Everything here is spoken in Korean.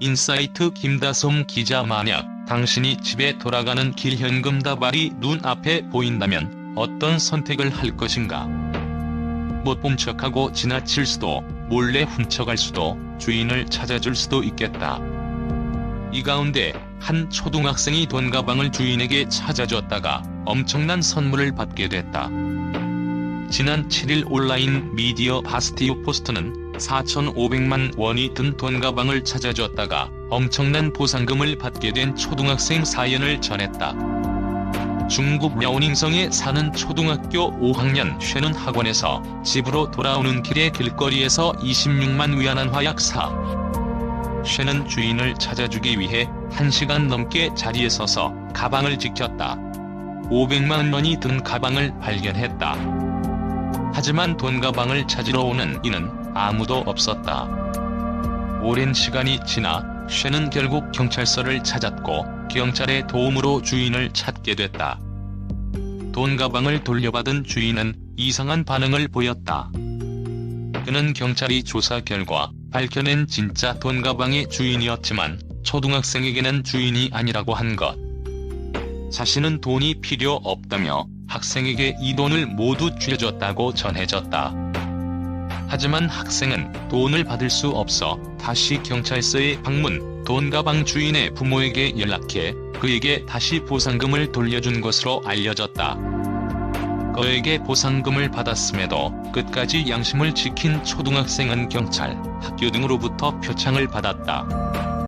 인사이트 김다솜 기자 만약 당신이 집에 돌아가는 길 현금 다발이 눈앞에 보인다면 어떤 선택을 할 것인가? 못 본 척하고 지나칠 수도 몰래 훔쳐갈 수도 주인을 찾아줄 수도 있겠다. 이 가운데 한 초등학생이 돈 가방을 주인에게 찾아줬다가 엄청난 선물을 받게 됐다. 지난 7일 온라인 미디어 바스티오 포스트는 4,500만 원이 든 돈 가방을 찾아줬다가 엄청난 보상금을 받게 된 초등학생 사연을 전했다. 중국 려오닝성에 사는 초등학교 5학년 쉐는 학원에서 집으로 돌아오는 길에 길거리에서 26만 위안한 화약 사. 쉐는 주인을 찾아주기 위해 1시간 넘게 자리에 서서 가방을 지켰다. 500만 원이 든 가방을 발견했다. 하지만 돈 가방을 찾으러 오는 이는 아무도 없었다. 오랜 시간이 지나 쉐는 결국 경찰서를 찾았고 경찰의 도움으로 주인을 찾게 됐다. 돈 가방을 돌려받은 주인은 이상한 반응을 보였다. 그는 경찰이 조사 결과 밝혀낸 진짜 돈 가방의 주인이었지만 초등학생에게는 주인이 아니라고 한 것. 자신은 돈이 필요 없다며 학생에게 이 돈을 모두 쥐어줬다고 전해졌다. 하지만 학생은 돈을 받을 수 없어 다시 경찰서에 방문, 돈 가방 주인의 부모에게 연락해 그에게 다시 보상금을 돌려준 것으로 알려졌다. 그에게 보상금을 받았음에도 끝까지 양심을 지킨 초등학생은 경찰, 학교 등으로부터 표창을 받았다.